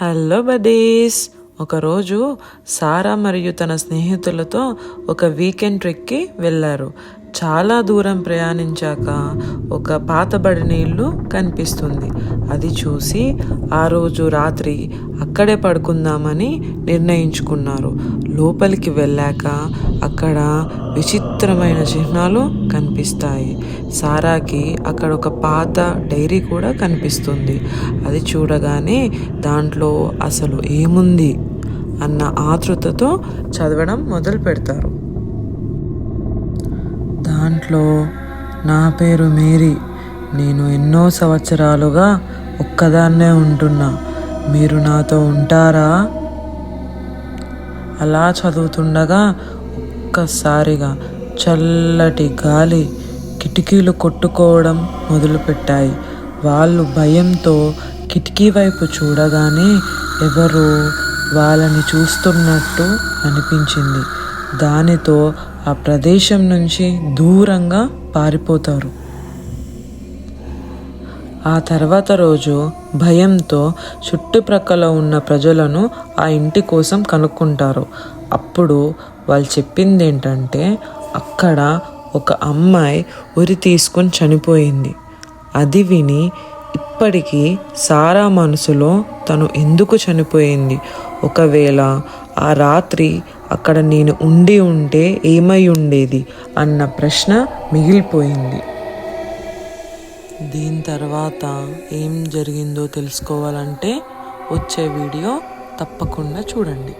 Hello buddies ఒకరోజు సారా మరియు తన స్నేహితులతో ఒక వీకెండ్ ట్రిక్కి వెళ్ళారు. చాలా దూరం ప్రయాణించాక ఒక పాతబడిన ఇల్లు కనిపిస్తుంది. అది చూసి ఆ రోజు రాత్రి అక్కడే పడుకుందామని నిర్ణయించుకున్నారు. లోపలికి వెళ్ళాక అక్కడ విచిత్రమైన చిహ్నాలు కనిపిస్తాయి. సారాకి అక్కడ ఒక పాత డైరీ కూడా కనిపిస్తుంది. అది చూడగానే దాంట్లో అసలు ఏముంది అన్న ఆతృతతో చదవడం మొదలు పెడతారు దాంట్లో నా పేరు మేరీ. నేను ఎన్నో సంవత్సరాలుగా ఒక్కదాన్నే ఉంటున్నా. మీరు నాతో ఉంటారా? అలా చదువుతుండగా ఒక్కసారిగా చల్లటి గాలి కిటికీలు కొట్టుకోవడం మొదలుపెట్టాయి. వాళ్ళు భయంతో కిటికీ వైపు చూడగానే ఎవరో వాళ్ళని చూస్తున్నట్టు అనిపించింది. దానితో ఆ ప్రదేశం నుంచి దూరంగా పారిపోతారు. ఆ తర్వాత రోజు భయంతో చుట్టుప్రక్కల ఉన్న ప్రజలను ఆ ఇంటి కోసం కనుక్కుంటారు. అప్పుడు వాళ్ళు చెప్పింది ఏంటంటే అక్కడ ఒక అమ్మాయి ఉరి తీసుకొని చనిపోయింది. అది విని ఇప్పటికీ సారా మనసులో తను ఎందుకు చనిపోయింది? ఒకవేళ ఆ రాత్రి అక్కడ నేను ఉండి ఉంటే ఏమై ఉండేది అన్న ప్రశ్న మిగిలిపోయింది. దీని తర్వాత ఏం జరిగిందో తెలుసుకోవాలంటే వచ్చే వీడియో తప్పకుండా చూడండి.